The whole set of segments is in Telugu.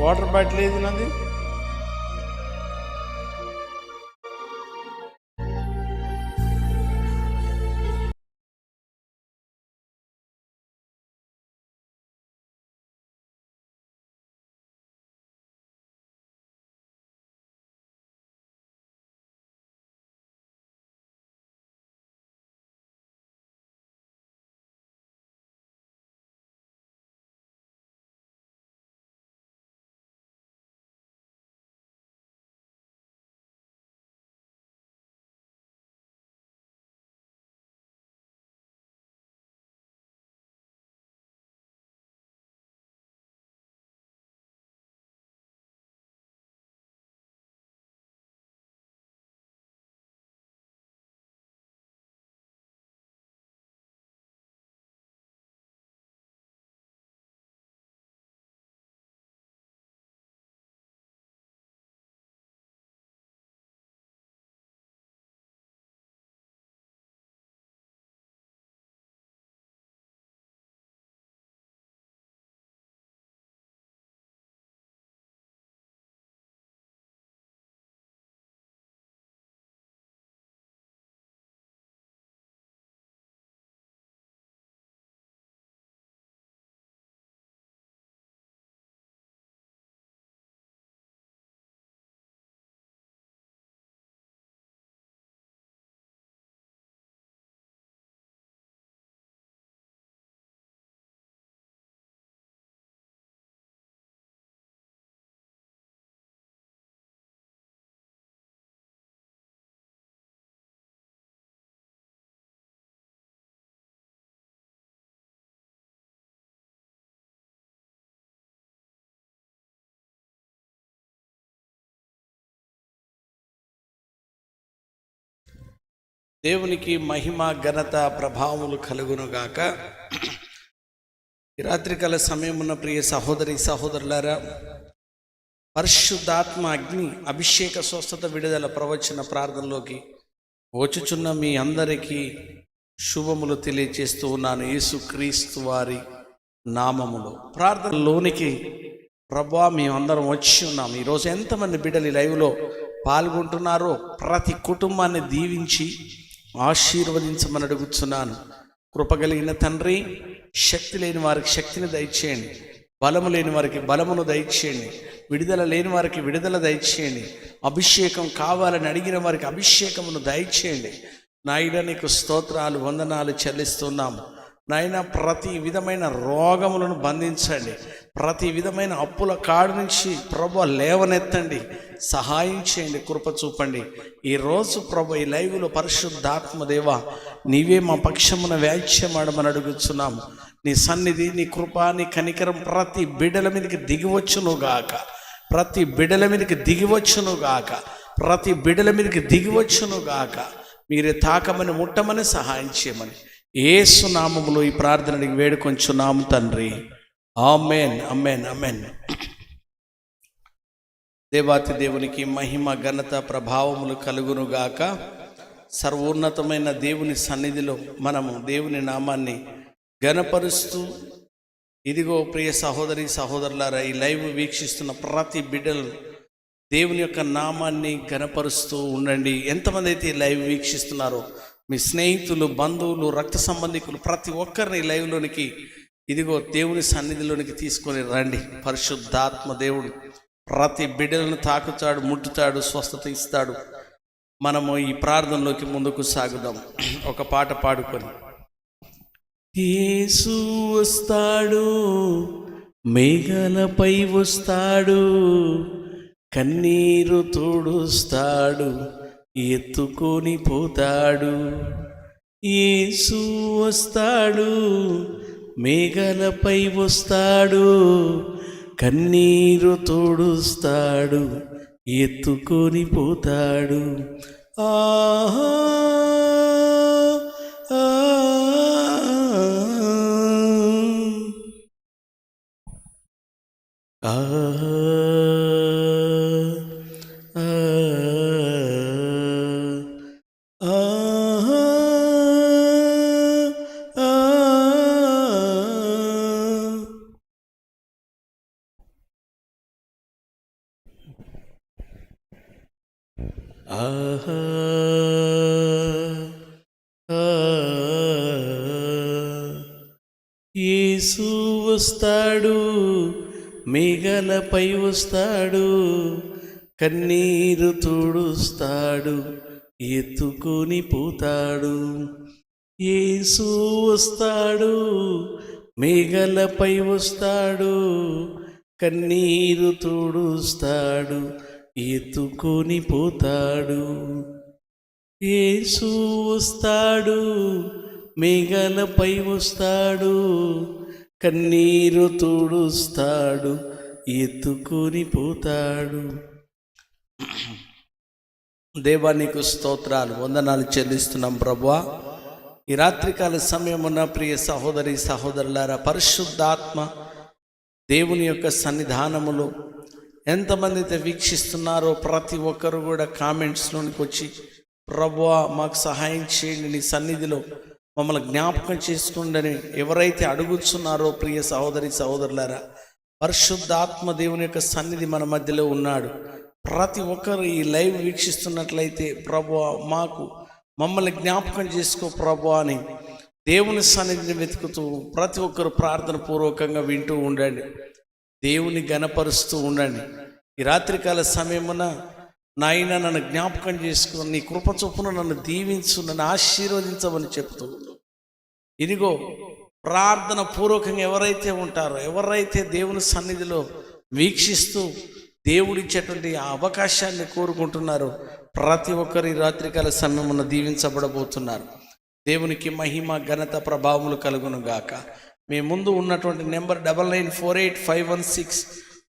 వాటర్ బాటిల్ ఏది నాది దేవునికి మహిమ ఘనత ప్రభావములు కలుగునుగాక. ఈ రాత్రికాల సమయమున్న ప్రియ సహోదరి సహోదరులారా పరిశుద్ధాత్మ అగ్ని అభిషేక స్వస్థత విడుదల ప్రవచన ప్రార్థనలోకి వచ్చుచున్న మీ అందరికీ శుభములు తెలియచేస్తూ ఉన్నాను. యేసుక్రీస్తు వారి నామములో. ప్రార్థనలోనికి ప్రభా మేమందరం వచ్చి ఉన్నాం. ఈరోజు ఎంతమంది బిడ్డలు ఈ లైవ్లో పాల్గొంటున్నారో ప్రతి కుటుంబాన్ని దీవించి ఆశీర్వదించమని అడుగుతున్నాను కృపగలిగిన తండ్రి శక్తి లేని వారికి శక్తిని దయచేయండి. బలము లేని వారికి బలమును దయచేయండి. విడుదల లేని వారికి విడుదల దయచేయండి. అభిషేకం కావాలని అడిగిన వారికి అభిషేకమును దయచేయండి. నాయుడ నీకు స్తోత్రాలు వందనాలు చెల్లిస్తున్నాము. నాయన ప్రతి విధమైన రోగములను బంధించండి. ప్రతి విధమైన అప్పుల కాడు నుంచి ప్రభు లేవనెత్తండి. సహాయం చేయండి కృప చూపండి. ఈరోజు ప్రభు ఈ లైవ్లో పరిశుద్ధాత్మదేవ నీవే మా పక్షమున వ్యాఖ్యమాడమని అడుగుతున్నాము నీ సన్నిధి నీ కృప నీ కనికరం ప్రతి బిడ్డల మీదకి దిగివచ్చును గాక. ప్రతి బిడ్డల మీదకి దిగివచ్చును గాక. ప్రతి బిడ్డల మీదకి దిగివచ్చును గాక. మీరే తాకమని ముట్టమని సహాయం చేయమని. ఏసు నామములో ఈ ప్రార్థనకి వేడుకొంచున్నాము తండ్రి. ఆమెన్ అమెన్ అమెన్ దేవాతి దేవునికి మహిమ ఘనత ప్రభావములు కలుగునుగాక. సర్వోన్నతమైన దేవుని సన్నిధిలో మనము దేవుని నామాన్ని గణపరుస్తూ ఇదిగో ప్రియ సహోదరి సహోదరులారా ఈ లైవ్ వీక్షిస్తున్న ప్రతి బిడ్డలు దేవుని యొక్క నామాన్ని ఘనపరుస్తూ ఉండండి. ఎంతమంది అయితే ఈ లైవ్ వీక్షిస్తున్నారో మీ స్నేహితులు బంధువులు రక్త సంబంధికులు ప్రతి ఒక్కరిని లైవ్లోనికి ఇదిగో దేవుని సన్నిధిలోనికి తీసుకొని రండి. పరిశుద్ధాత్మ దేవుడు ప్రతి బిడ్డలను తాకుతాడు ముట్టుతాడు స్వస్థత ఇస్తాడు. మనము ఈ ప్రార్థనలోకి ముందుకు సాగుదాం. ఒక పాట పాడుకొని. యేసు వస్తాడు మేఘలపై వస్తాడు కన్నీరు తుడుస్తాడు ఎత్తుకొని పోతాడు. ఏసు వస్తాడు మేఘలపై వస్తాడు కన్నీరు తోడుస్తాడు ఎత్తుకొని పోతాడు. ఆహా ఆహా. వస్తాడు మేఘలపై వస్తాడు కన్నీరు తుడుస్తాడు ఎత్తుకొని పోతాడు. యేసు వస్తాడు మేఘలపై వస్తాడు కన్నీరు తుడుస్తాడు ఎత్తుకొని పోతాడు. యేసు వస్తాడు మేఘలపై వస్తాడు కన్నీరు తుడుస్తాడు ఎత్తుకొని పోతాడు. దేవా నీకు స్తోత్రాలు వందనాలు చెల్లిస్తున్నాం ప్రభువా. ఈ రాత్రికాల సమయమున ప్రియ సహోదరి సహోదరులారా పరిశుద్ధాత్మ దేవుని యొక్క సన్నిధానములో ఎంతమంది అయితే వీక్షిస్తున్నారో ప్రతి ఒక్కరు కూడా కామెంట్స్లోనికి వచ్చి ప్రభువా మాకు సహాయం చేయండి నీ సన్నిధిలో మమ్మల్ని జ్ఞాపకం చేసుకుండని ఎవరైతే అడుగుతున్నారో ప్రియ సహోదరి సహోదరులారా పరిశుద్ధాత్మ దేవుని యొక్క సన్నిధి మన మధ్యలో ఉన్నాడు. ప్రతి ఒక్కరు ఈ లైవ్ వీక్షిస్తున్నట్లయితే ప్రభు మాకు మమ్మల్ని జ్ఞాపకం చేసుకో ప్రభు అని దేవుని సన్నిధిని వెతుకుతూ ప్రతి ఒక్కరు ప్రార్థన పూర్వకంగా వింటూ ఉండండి. దేవుని గనపరుస్తూ ఉండండి. ఈ రాత్రికాల సమయమున నాయన నన్ను జ్ఞాపకం చేసుకుని నీ కృప చొప్పున నన్ను దీవించు నన్ను ఆశీర్వదించమని చెప్తూ ఇదిగో ప్రార్థన పూర్వకంగా ఎవరైతే ఉంటారో ఎవరైతే దేవుని సన్నిధిలో వీక్షిస్తూ దేవుడిచ్చేటువంటి ఆ అవకాశాన్ని కోరుకుంటున్నారో ప్రతి ఒక్కరి రాత్రికాల సమయమున దీవించబడబోతున్నారు. దేవునికి మహిమ ఘనత ప్రభావములు కలుగును గాక. మీ ముందు ఉన్నటువంటి number double nine four eight five one six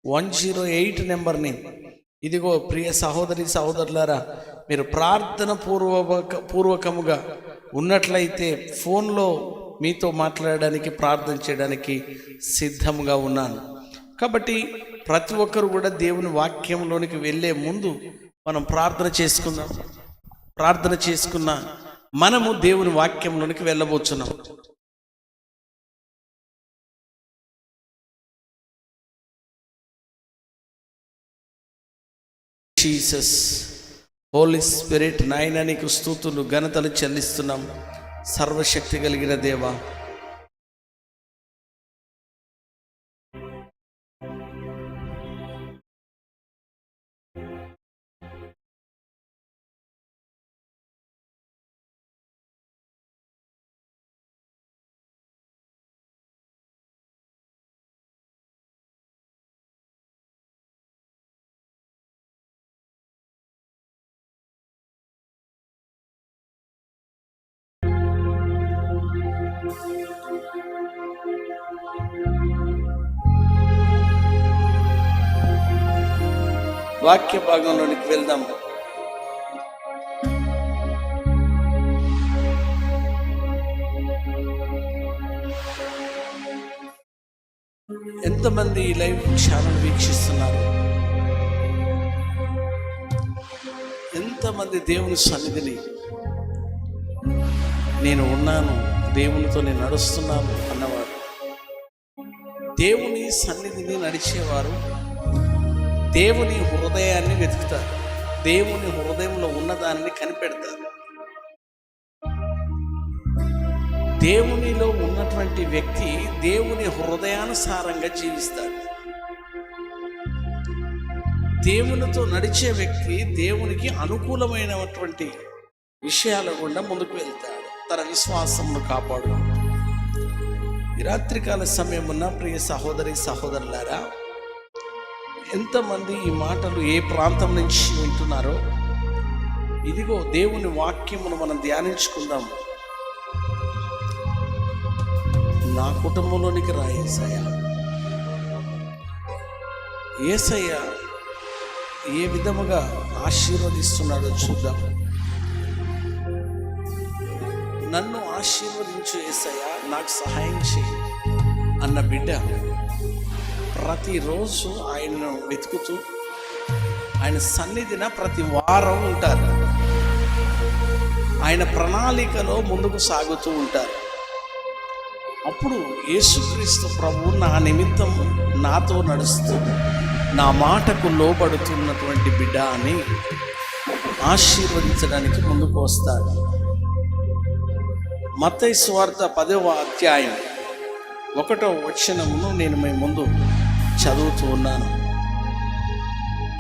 one zero eight నెంబర్ని. ఇదిగో ప్రియ సహోదరి సహోదరులారా మీరు ప్రార్థన పూర్వక పూర్వకముగా ఉన్నట్లయితే ఫోన్లో మీతో మాట్లాడడానికి ప్రార్థన చేయడానికి సిద్ధంగా ఉన్నాను. కాబట్టి ప్రతి ఒక్కరు కూడా దేవుని వాక్యంలోనికి వెళ్ళే ముందు మనం ప్రార్థన చేసుకుందాం. ప్రార్థన చేసుకున్న మనము దేవుని వాక్యంలోనికి వెళ్ళబోతున్నాం. జీసస్ హోలీ స్పిరిట్ నాయన నీకు స్థూతులు ఘనతలు చెల్లిస్తున్నాం. సర్వశక్తి కలిగిన దేవా వాక్య భాగంలోనికి వెళ్దాం. ఎంతమంది ఈ లైవ్ ఛానల్ వీక్షిస్తున్నారు? ఎంతమంది దేవుని సన్నిధిని నేను ఉన్నాను దేవునితో నేను నడుస్తున్నాను అన్నవారు. దేవుని సన్నిధిని నడిచేవారు దేవుని హృదయాన్ని వెతుకుతారు. దేవుని హృదయంలో ఉన్నదాన్ని కనిపెడతారు. దేవునిలో ఉన్నటువంటి వ్యక్తి దేవుని హృదయానుసారంగా జీవిస్తాడు. దేవునితో నడిచే వ్యక్తి దేవునికి అనుకూలమైనటువంటి విషయాల గుండా ముందుకు వెళ్తాడు. తన విశ్వాసమును కాపాడుకుంటాడు. ఈ రాత్రికాల సమయమున్న ప్రియ సహోదరి సహోదరులారా ఎంతమంది ఈ మాటలు ఏ ప్రాంతం నుంచి వింటున్నారో? ఇదిగో దేవుని వాక్యమును మనం ధ్యానించుకుందాం. నా కుటుంబంలోనికి రా ఏసయ్య. ఏసయ్య ఏ విధముగా ఆశీర్వదిస్తున్నాడో చూద్దాం. నన్ను ఆశీర్వదించు ఏసయ్య. నాకు సహాయం చేయి. అన్న బిడ్డ ప్రతిరోజు ఆయనను వెతుకుతూ ఆయన సన్నిధిన ప్రతి వారం ఉంటారు. ఆయన ప్రణాళికలో ముందుకు సాగుతూ ఉంటారు. అప్పుడు యేసుక్రీస్తు ప్రభు నా నిమిత్తం నాతో నడుస్తూ నా మాటకు లోబడుతున్నటువంటి బిడ్డ అని ఆశీర్వదించడానికి ముందుకు వస్తాడు. మత్తై స్వార్థ పదవ అధ్యాయం ఒకటో వచనమును నేను మీ ముందు చదువుతూ ఉన్నాను.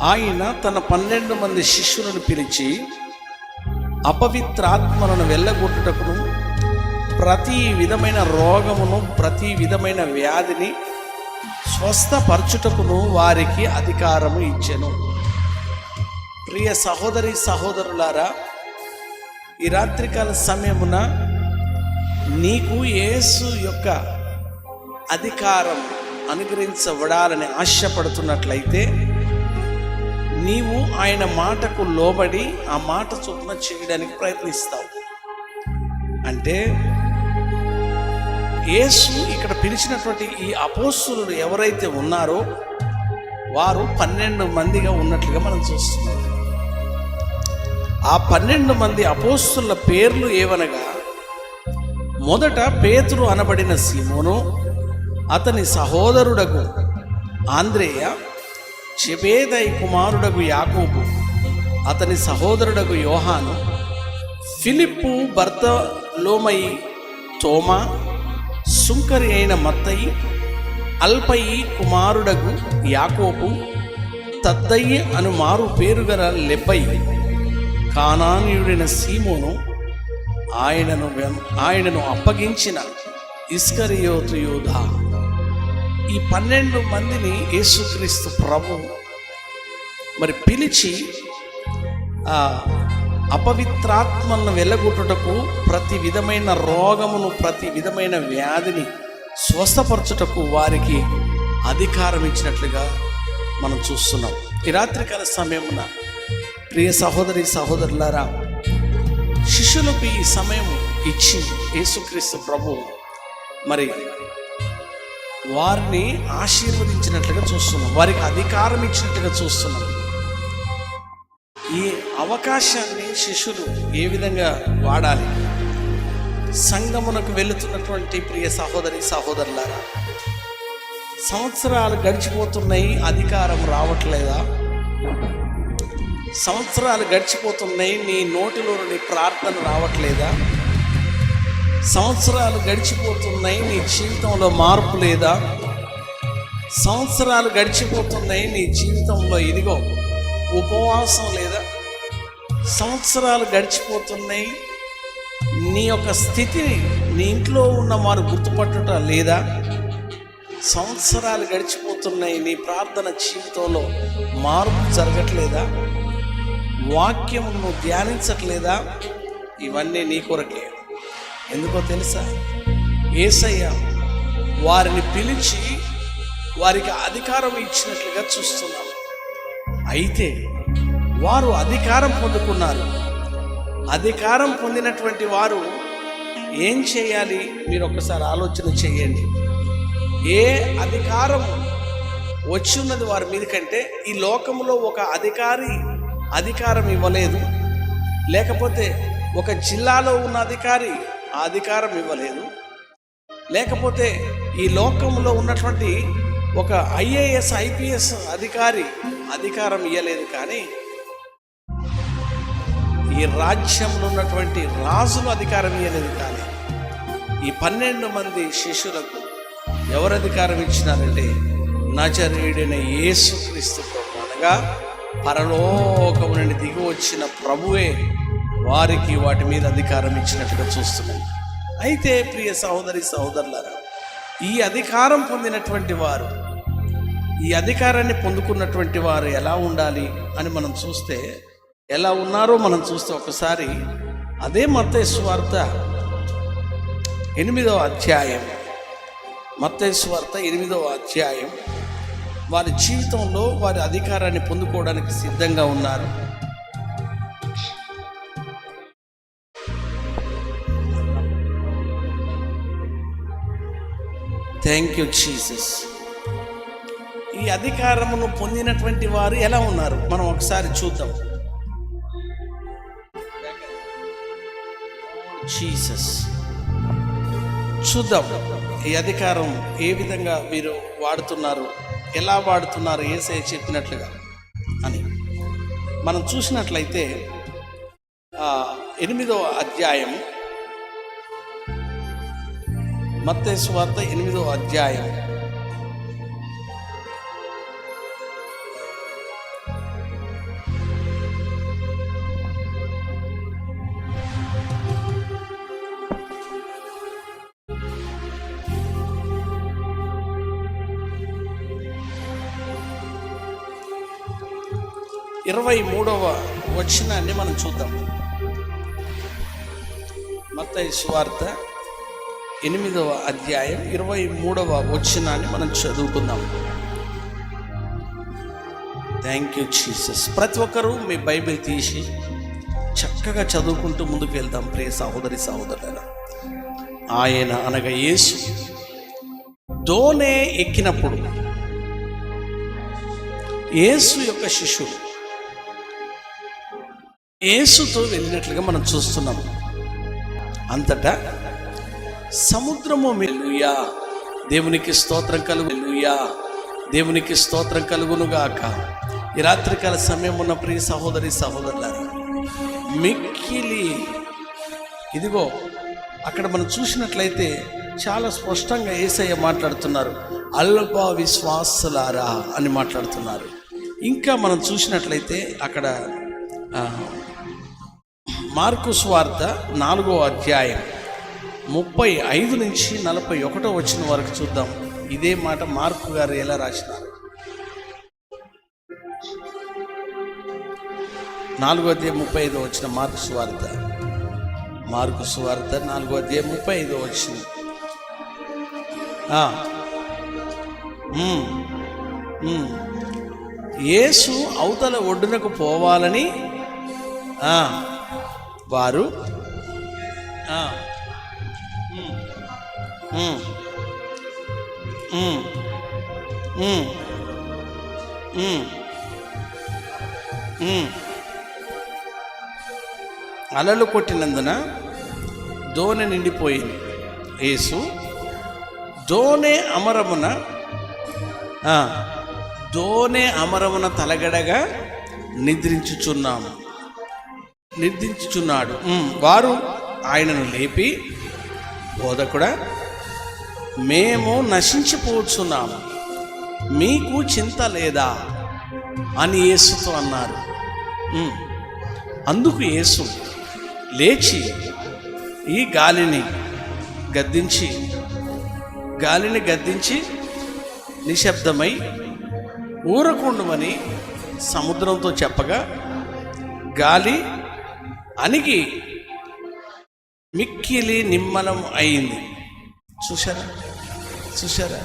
ఆయన తన పన్నెండు మంది శిష్యులను పిలిచి అపవిత్రాత్మలను వెళ్ళగొట్టుటకును ప్రతి విధమైన రోగమును ప్రతి విధమైన వ్యాధిని స్వస్థపరచుటకును వారికి అధికారము ఇచ్చెను. ప్రియ సహోదరి సహోదరులారా ఈ రాత్రికాల సమయమున నీకు యేసు యొక్క అధికారం అనుగ్రహించబడాలని ఆశపడుతున్నట్లయితే నీవు ఆయన మాటకు లోబడి ఆ మాట చొప్పున చేయడానికి ప్రయత్నిస్తావు. అంటే యేసు ఇక్కడ పిలిచినటువంటి ఈ అపోస్తులు ఎవరైతే ఉన్నారో వారు పన్నెండు మందిగా ఉన్నట్లుగా మనం చూస్తున్నాం. ఆ పన్నెండు మంది అపోస్తుల పేర్లు ఏవనగా మొదట పేతురు అనబడిన సీమోను అతని సహోదరుడకు ఆంద్రేయ చెబేదై కుమారుడకు యాకోబు అతని సహోదరుడకు యోహాను ఫిలిప్పు భర్త లోమయి తోమా సుంకరి అయిన మత్తయి అల్పయి కుమారుడకు యాకోబు తద్దయ్యి అను మారు పేరుగల లెబ్బయి కానానీయుడైన సీమోను ఆయనను ఆయనను అప్పగించిన ఇస్కరియోతు యోధ. ఈ పన్నెండు మందిని యేసుక్రీస్తు ప్రభు మరి పిలిచి అపవిత్రాత్మలను వెళ్ళగొట్టుటకు ప్రతి విధమైన రోగమును ప్రతి విధమైన వ్యాధిని స్వస్థపరచుటకు వారికి అధికారం ఇచ్చినట్లుగా మనం చూస్తున్నాం. ఈ రాత్రికాల సమయమున ప్రియ సహోదరి సహోదరులారా శిష్యులకు ఈ సమయం ఇచ్చి యేసుక్రీస్తు ప్రభు మరి వారిని ఆశీర్వదించినట్లుగా చూస్తున్నాం. వారికి అధికారం ఇచ్చినట్లుగా చూస్తున్నాం. ఈ అవకాశాన్ని శిష్యులు ఏ విధంగా వాడాలి? సంగమునకు వెళుతున్నటువంటి ప్రియ సహోదరి సహోదరులారా సంవత్సరాలు గడిచిపోతున్నాయి అధికారం రావట్లేదా? సంవత్సరాలు గడిచిపోతున్నాయి నీ నోటిలో నీ ప్రార్థన రావట్లేదా? సంవత్సరాలు గడిచిపోతున్నాయి నీ జీవితంలో మార్పు లేదా? సంవత్సరాలు గడిచిపోతున్నాయి నీ జీవితంలో ఇదిగో ఉపవాసం లేదా? సంవత్సరాలు గడిచిపోతున్నాయి నీ యొక్క స్థితిని నీ ఇంట్లో ఉన్న వారు గుర్తుపట్టుట లేదా? సంవత్సరాలు గడిచిపోతున్నాయి నీ ప్రార్థన జీవితంలో మార్పు జరగట్లేదా? వాక్యం నువ్వు ధ్యానించట్లేదా? ఇవన్నీ నీ కొరకే. ఎందుకో తెలుసా? ఏసయ్య వారిని పిలిచి వారికి అధికారం ఇచ్చినట్లుగా చూస్తున్నాం. అయితే వారు అధికారం పొందుకున్నారు. అధికారం పొందినటువంటి వారు ఏం చేయాలి? మీరు ఒకసారి ఆలోచన చేయండి. ఏ అధికారం వచ్చి ఉన్నది వారి మీద కంటే ఈ లోకంలో ఒక అధికారి అధికారం ఇవ్వలేదు. లేకపోతే ఒక జిల్లాలో ఉన్న అధికారి ఆ అధికారం ఇవ్వలేదు. లేకపోతే ఈ లోకంలో ఉన్నటువంటి ఒక ఐఏఎస్ ఐపీఎస్ అధికారి అధికారం ఇవ్వలేదు కానీ ఈ రాజ్యంలో ఉన్నటువంటి రాజులు అధికారం ఇవ్వలేదు కానీ ఈ పన్నెండు మంది శిష్యులకు ఎవరు అధికారం ఇచ్చినారంటే నజరేడిన యేసుక్రీస్తు ప్రభు అనగా పరలోకము నుండి దిగి వచ్చిన ప్రభువే వారికి వాటి మీద అధికారం ఇచ్చినట్టుగా చూస్తున్నాం అయితే ప్రియ సహోదరి సహోదరులారా ఈ అధికారం పొందినటువంటి వారు ఈ అధికారాన్ని పొందుకున్నటువంటి వారు ఎలా ఉండాలి అని మనం చూస్తే ఎలా ఉన్నారో మనం చూస్తే ఒకసారి అదే మత్తేశ్వార్త వార్త ఎనిమిదవ అధ్యాయం. మత్తేశ్వార్త వార్త ఎనిమిదవ అధ్యాయం. వారి జీవితంలో వారి అధికారాన్ని పొందుకోవడానికి సిద్ధంగా ఉన్నారు. థ్యాంక్ యూ జీసస్ ఈ అధికారమును పొందినటువంటి వారు ఎలా ఉన్నారు? మనం ఒకసారి చూద్దాం. జీసస్ చూద్దాం. ఈ అధికారం ఏ విధంగా మీరు వాడుతున్నారు? ఎలా వాడుతున్నారు? ఏసై చెప్పినట్లుగా అని. మనం చూసినట్లయితే ఎనిమిదవ అధ్యాయం మత్తయి సువార్త ఎనిమిదో అధ్యాయం. ఇరవై మూడవ వచనాన్ని మనం చూద్దాం. మత్తయి సువార్త ఎనిమిదవ అధ్యాయం ఇరవై మూడవ వచనాన్ని మనం చదువుకుందాం. థ్యాంక్ యూ జీసస్ ప్రతి ఒక్కరూ మీ బైబిల్ తీసి చక్కగా చదువుకుంటూ ముందుకు వెళ్దాం ప్రియ సహోదరి సహోదరుల ఆయన అనగా యేసు. దోనే ఎక్కినప్పుడు యేసు యొక్క శిష్యుడు యేసుతో వెళ్ళినట్లుగా మనం చూస్తున్నాం. అంతటా సముద్రము మెల్లుయా దేవునికి స్తోత్రం కలుగులుయా దేవునికి స్తోత్రం కలుగునుగాక. ఈ రాత్రికాల సమయం ఉన్న ప్రియ సహోదరి సహోదరులారా మిక్కిలి. ఇదిగో అక్కడ మనం చూసినట్లయితే చాలా స్పష్టంగా ఏసయ్య మాట్లాడుతున్నారు. అల్ప విశ్వాసులారా అని మాట్లాడుతున్నారు. ఇంకా మనం చూసినట్లయితే అక్కడ మార్కు స్వార్థ నాలుగో అధ్యాయం. ముప్పై ఐదు నుంచి నలభై ఒకటో వచ్చిన వరకు చూద్దాం. ఇదే మాట మార్కు గారు ఎలా రాసినారు? నాలుగో అధ్యాయం ముప్పై ఐదో వచ్చిన మార్కు స్వార్త. మార్కు స్వార్త నాలుగో అధ్యాయం ముప్పై ఐదో వచ్చింది. ఏసు యేసు అవతల ఒడ్డునకు పోవాలని వారు అలలు కొట్టినందున దోణి నిండిపోయింది. యేసు దోణే అమరమున ఆ, అమరమున తలగడగా నిద్రించుచున్నాము నిద్రించుచున్నాడు. వారు ఆయనను లేపి బోధకుడా మేము నశించిపోతున్నాము మీకు చింత లేదా? అని యేసుతో అన్నారు. అందుకు యేసు లేచి ఈ గాలిని గద్దించి గాలిని గద్దించి నిశ్శబ్దమై ఊరకుండమని సముద్రంతో చెప్పగా గాలి అణిగి మిక్కిలి నిమ్మలం అయింది. చూశారా? చూశారా?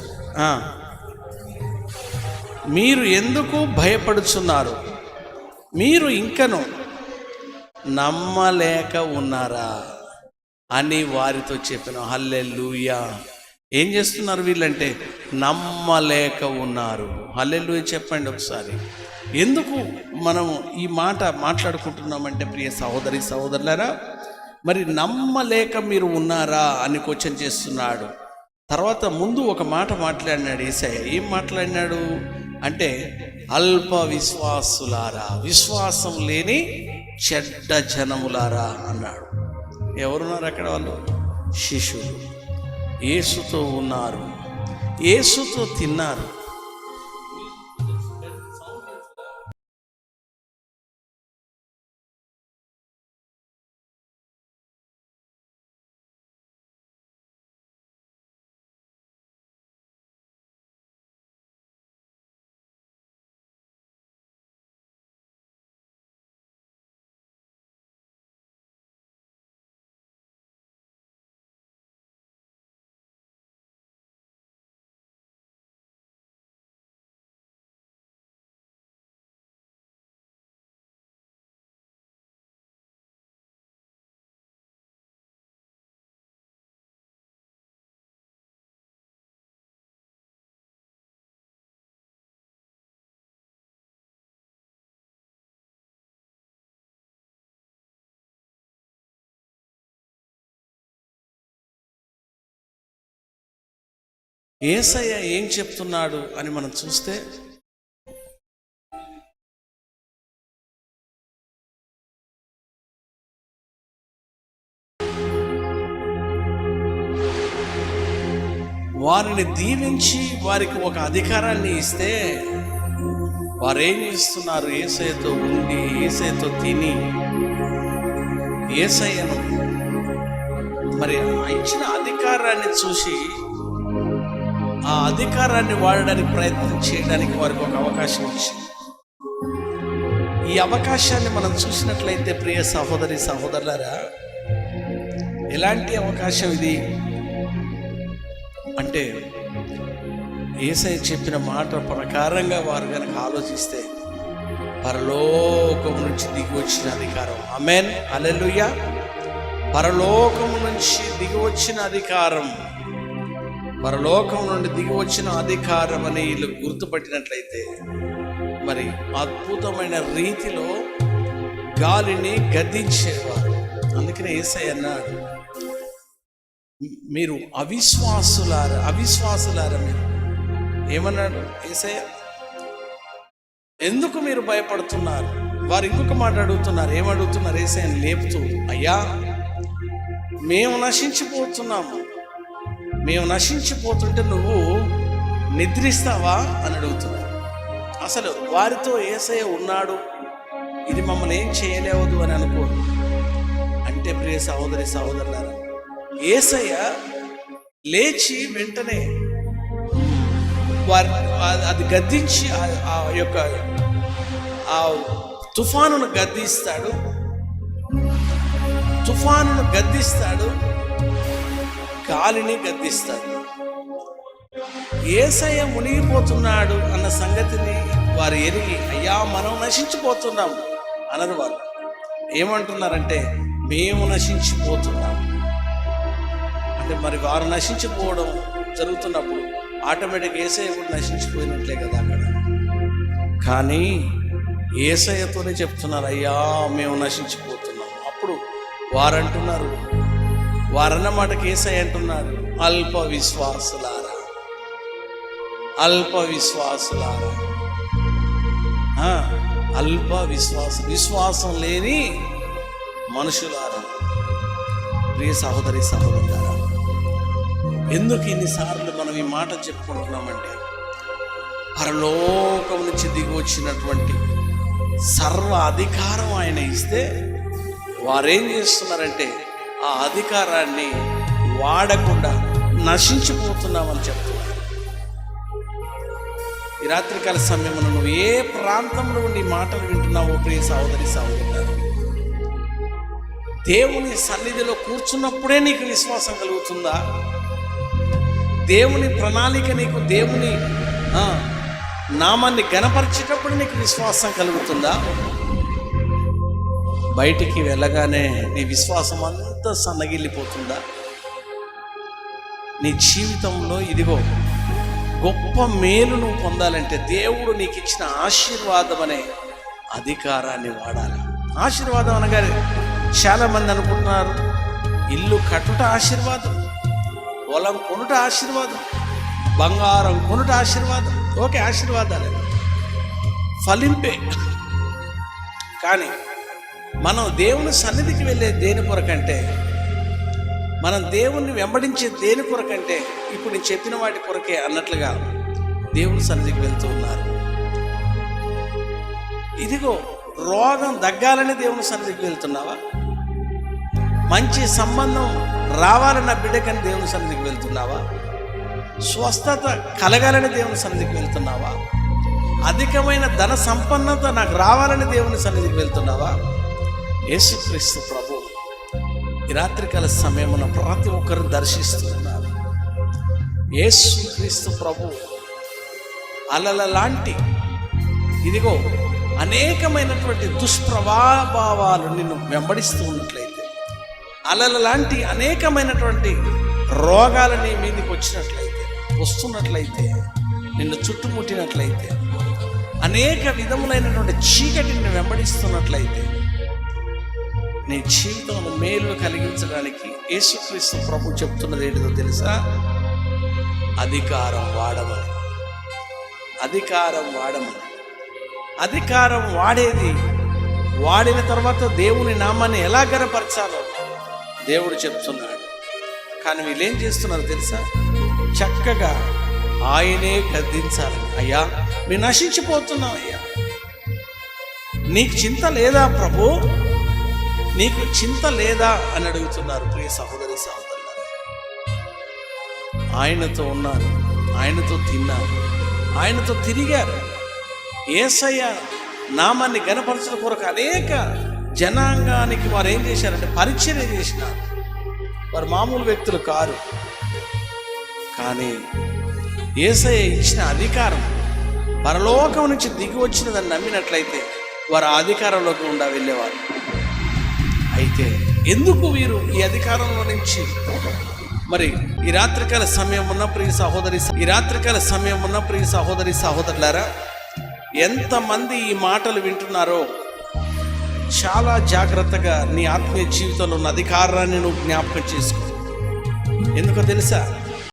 మీరు ఎందుకు భయపడుచున్నారు? మీరు ఇంకను నమ్మలేక ఉన్నారా? అని వారితో చెప్పిన. హల్లెలూయా. ఏం చేస్తున్నారు వీళ్ళంటే నమ్మలేక ఉన్నారు. హల్లెలు చెప్పండి ఒకసారి. ఎందుకు మనం ఈ మాట మాట్లాడుకుంటున్నామంటే ప్రియ సహోదరి సహోదరులరా మరి నమ్మలేక మీరు ఉన్నారా అని క్వశ్చన్ చేస్తున్నాడు. తర్వాత ముందు ఒక మాట మాట్లాడినాడు ఏసయ్య. ఏం మాట్లాడినాడు? అంటే అల్ప విశ్వాసులారా విశ్వాసం లేని చెడ్డ జనములారా అన్నాడు. ఎవరున్నారు అక్కడ వాళ్ళు? శిష్యులు. ఏసుతో ఉన్నారు. ఏసుతో తిన్నారు. ఏసయ్య ఏం చెప్తున్నాడు అని మనం చూస్తే వారిని దీవించి వారికి ఒక అధికారాన్ని ఇస్తే వారేం చేస్తున్నారు? ఏసైతో ఉండి ఏసైతో తిని ఏసయ్యను మరి ఇచ్చిన అధికారాన్ని చూసి ఆ అధికారాన్ని వాడడానికి ప్రయత్నం చేయడానికి వారికి ఒక అవకాశం ఇచ్చింది. ఈ అవకాశాన్ని మనం చూసినట్లయితే ప్రియ సహోదరి సహోదరులారా ఎలాంటి అవకాశం ఇది? అంటే ఏసై చెప్పిన మాట ప్రకారంగా వారు కనుక ఆలోచిస్తే పరలోకం నుంచి దిగి వచ్చిన అధికారం. అమెన్ అలెలుయ్య పరలోకం నుంచి దిగి వచ్చిన అధికారం. పరలోకం నుండి దిగి వచ్చిన అధికారం అని వీళ్ళు గుర్తుపట్టినట్లయితే మరి అద్భుతమైన రీతిలో గాలిని గద్దించేవారు. అందుకనే ఏసై అన్నాడు మీరు అవిశ్వాసులార అవిశ్వాసులార మీరు. ఏమన్నాడు ఏసయ్య ఎందుకు మీరు భయపడుతున్నారు? వారు ఇంకొక మాట అడుగుతున్నారు. ఏమడుగుతున్నారు ఏసయ్యని లేపుతూ అయ్యా మేము నశించిపోతున్నాము. మేము నశించిపోతుంటే నువ్వు నిద్రిస్తావా అని అడుగుతున్నారు. అసలు వారితో ఏసయ్య ఉన్నాడు? ఇది మమ్మల్ని ఏం చేయలేవదు అని అనుకో అంటే ప్రియ సహోదరి సహోదరులారా ఏసయ్య లేచి వెంటనే వారి అది గద్దించి ఆ- ఆ యొక్క ఆ తుఫానును గద్దిస్తాడు. తుఫానును గద్దిస్తాడు. గాలిని గద్దిస్తాడు. ఏసయ్య మునిగిపోతున్నాడు అన్న సంగతిని వారు ఎరిగి అయ్యా మనం నశించిపోతున్నాం అనరు వారు. ఏమంటున్నారంటే మేము నశించిపోతున్నాం. అంటే మరి వారు నశించిపోవడం జరుగుతున్నప్పుడు ఆటోమేటిక్ ఏసయ్య కూడా నశించిపోయినట్లే కదా అక్కడ. కానీ ఏసయ్యతోనే చెప్తున్నారు అయ్యా మేము నశించిపోతున్నాం. అప్పుడు వారు వారన్నమాట వారన్న అంటున్నాడు అల్ప విశ్వాసులారా అల్ప విశ్వాసులారా ఆ, అల్ప విశ్వాస విశ్వాసం లేని మనుషులారా. ప్రియ సహోదరి సహోదరులారా ఎందుకు ఇన్నిసార్లు మనం ఈ మాట చెప్పుకుంటున్నామంటే పరలోకం నుంచి దిగి వచ్చినటువంటి సర్వ అధికారం ఆయన ఇస్తే వారేం చేస్తున్నారంటే ఆ అధికారాన్ని వాడకుండా నశించిపోతున్నామని చెప్తున్నారు. ఈ రాత్రికాల సమయంలో నువ్వు ఏ ప్రాంతంలో ఉండి మాటలు వింటున్నావో ప్రియ సహోదరి సహోదరు దేవుని సన్నిధిలో కూర్చున్నప్పుడే నీకు విశ్వాసం కలుగుతుందా? దేవుని ప్రణాళిక నీకు దేవుని నామాన్ని గణపరిచేటప్పుడు నీకు విశ్వాసం కలుగుతుందా? బయటికి వెళ్ళగానే నీ విశ్వాసం అంతా సన్నగిల్లిపోతుందా? నీ జీవితంలో ఇదిగో గొప్ప మేలు నువ్వు పొందాలంటే దేవుడు నీకు ఇచ్చిన ఆశీర్వాదం అనే అధికారాన్ని వాడాలి. ఆశీర్వాదం అనగానే చాలా మంది అనుకుంటున్నారు ఇల్లు కట్టుట ఆశీర్వాదం పొలం కొనుట ఆశీర్వాదం బంగారం కొనుట ఆశీర్వాదం ఓకే ఆశీర్వాదాలే. ఫలింపే. కానీ మనం దేవుని సన్నిధికి వెళ్ళే దేని కొరకంటే మనం దేవుణ్ణి వెంబడించే దేని కొరకంటే ఇప్పుడు నేను చెప్పిన వాటి కొరకే అన్నట్లుగా దేవుని సన్నిధికి వెళ్తూ ఉన్నారు. ఇదిగో రోగం దగ్గాలని దేవుని సన్నిధికి వెళ్తున్నావా? మంచి సంబంధం రావాలన్న బిడ్డకని దేవుని సన్నిధికి వెళ్తున్నావా? స్వస్థత కలగాలని దేవుని సన్నిధికి వెళ్తున్నావా? అధికమైన ధన సంపన్నత నాకు రావాలని దేవుని సన్నిధికి వెళ్తున్నావా? యేసుక్రీస్తు ప్రభు ఈ రాత్రికాల సమయమున ప్రతి ఒక్కరు దర్శిస్తున్నారు యేసుక్రీస్తు ప్రభు అలల లాంటి ఇదిగో అనేకమైనటువంటి దుష్ప్రభావాలు నిన్ను వెంబడిస్తూ ఉన్నట్లయితే అలల లాంటి అనేకమైనటువంటి రోగాలు నీ మీదకి వచ్చినట్లయితే వస్తున్నట్లయితే నిన్ను చుట్టుముట్టినట్లయితే అనేక విధములైనటువంటి చీకటి నిన్ను వెంబడిస్తున్నట్లయితే నీ జీవితంలో మేలు కలిగించడానికి యేసుక్రీస్తు ప్రభు చెప్తున్నది ఏంటో తెలుసా? అధికారం వాడమని. అధికారం వాడమని. అధికారం వాడేది వాడిన తర్వాత దేవుని నామాన్ని ఎలా గనపరచాలో దేవుడు చెప్తున్నాడు. కానీ వీళ్ళు ఏం చేస్తున్నారు తెలుసా? చక్కగా ఆయనే గద్దించాలి అయ్యా మేము నశించిపోతున్నాం అయ్యా. నీకు చింత లేదా ప్రభు? నీకు చింత లేదా అని అడుగుతున్నారు ప్రియ సహోదరి సహోదరులు ఆయనతో ఉన్నారు ఆయనతో తిన్నారు ఆయనతో తిరిగారు. ఏసయ్య నామాన్ని గనపరచడం కొరకు అనేక జనాంగానికి వారు ఏం చేశారంటే పరిచయం చేసినారు. వారు మామూలు వ్యక్తులు కారు. కానీ ఏసయ్య ఇచ్చిన అధికారం పరలోకం నుంచి దిగి వచ్చినదని నమ్మినట్లయితే వారు అధికారంలోకి ఉండా వెళ్ళేవారు ఎందుకు వీరు ఈ అధికారంలో నుంచి? మరి ఈ రాత్రికాల సమయం ఉన్న ప్రియ సహోదరి ఈ రాత్రికాల సమయం ఉన్న ప్రియ సహోదరి సహోదరులారా ఎంతమంది ఈ మాటలు వింటున్నారో చాలా జాగ్రత్తగా నీ ఆత్మీయ జీవితంలో ఉన్న అధికారాన్ని నువ్వు జ్ఞాపకం చేసుకో. ఎందుకో తెలుసా?